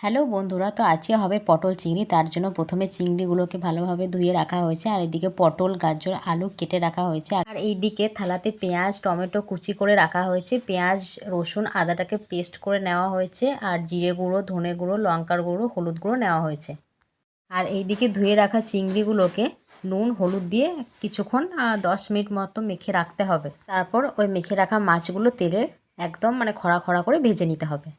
Hello বন্ধুরা, তো আজকে হবে পটল চিংড়ি, তার জন্য প্রথমে চিংড়িগুলোকে ভালোভাবে ধুয়ে রাখা হয়েছে, আর এদিকে পটল, গাজর, আলু কেটে রাখা হয়েছে। আর এইদিকে থালাতে পেঁয়াজ, টমেটো কুচি করে রাখা হয়েছে, পেঁয়াজ, রসুন, আদাটাকে পেস্ট করে নেওয়া হয়েছে, আর জিরে গুঁড়ো, ধনে গুঁড়ো, লঙ্কার গুঁড়ো, হলুদ গুঁড়ো নেওয়া হয়েছে। আর এইদিকে ধুয়ে রাখা চিংড়িগুলোকে নুন, হলুদ দিয়ে কিছুক্ষণ দশ মিনিট মতো মেখে রাখতে হবে। তারপর ওই মেখে রাখা মাছগুলো তেলে একদম মানে খড়া খড়া করে ভেজে নিতে হবে।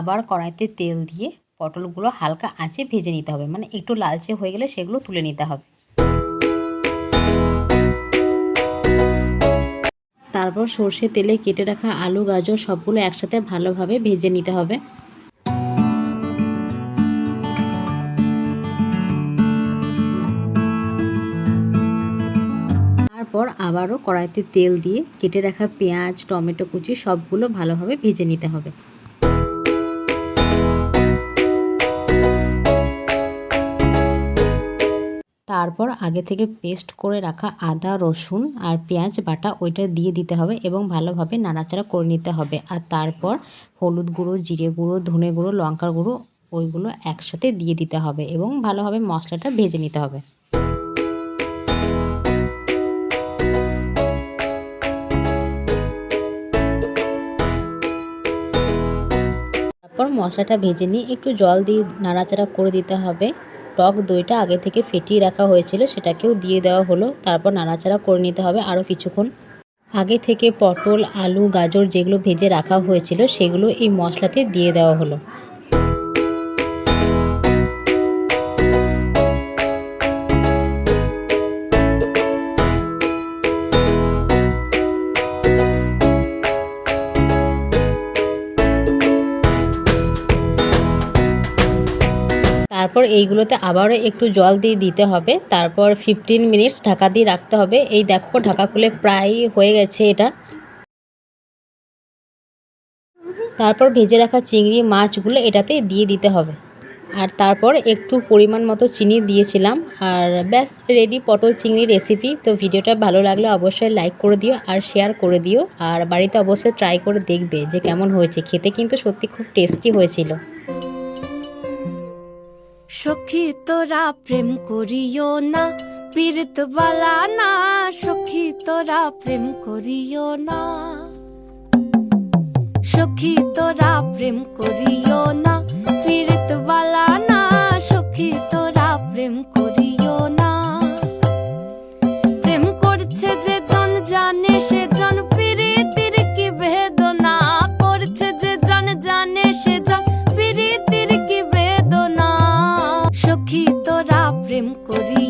আবার কড়াইতে তেল দিয়ে পটলগুলো হালকা আঁচে ভেজে নিতে হবে। মানে একটু লালচে হয়ে গেলে সেগুলো তুলে নিতে হবে। তারপর সর্ষে তেলে কেটে রাখা আলু, গাজর সবগুলো একসাথে ভালোভাবে ভেজে নিতে হবে। তারপর আবারও কড়াইতে তেল দিয়ে কেটে রাখা পেঁয়াজ, টমেটো কুচি সবগুলো ভালোভাবে ভেজে নিতে হবে। তারপর আগে থেকে পেস্ট করে রাখা আদা, রসুন আর পেঁয়াজ বাটা ওইটা দিয়ে দিতে হবে এবং ভালোভাবে নাড়াচাড়া করে নিতে হবে। আর তারপর হলুদ গুঁড়ো, জিরে গুঁড়ো, ধনে গুঁড়ো, লঙ্কার গুঁড়ো ওইগুলো একসাথে দিয়ে দিতে হবে এবং ভালোভাবে মশলাটা ভেজে নিতে হবে। তারপর মশলাটা ভেজে নিয়ে একটু জল দিয়ে নাড়াচাড়া করে দিতে হবে। টক দইটা আগে থেকে ফেটিয়ে রাখা হয়েছিল, সেটাকেও দিয়ে দেওয়া হলো। তারপর নাড়াচাড়া করে নিতে হবে আরও কিছুক্ষণ। আগে থেকে পটল, আলু, গাজর যেগুলো ভেজে রাখা হয়েছিল, সেগুলো এই মশলাতে দিয়ে দেওয়া হলো। তারপর এইগুলোতে আবারও একটু জল দিয়ে দিতে হবে। তারপর ফিফটিন মিনিটস ঢাকা দিয়ে রাখতে হবে। এই দেখো, ঢাকা খুলে প্রায় হয়ে গেছে এটা। তারপর ভেজে রাখা চিংড়ি মাছগুলো এটাতে দিয়ে দিতে হবে। আর তারপর একটু পরিমাণ মতো চিনি দিয়েছিলাম। আর ব্যাস রেডি পটল চিংড়ি রেসিপি তো ভিডিওটা ভালো লাগলে অবশ্যই লাইক করে দিও আর শেয়ার করে দিও। আর বাড়িতে অবশ্যই ট্রাই করে দেখবে যে কেমন হয়েছে। খেতে কিন্তু সত্যি খুব টেস্টি হয়েছিল। সখী তোরা প্রেম করিও না পীড়িত বালা না, সখী তোরা প্রেম করিও না। সখী তোরা প্রেম করিও না প্রেম করিও না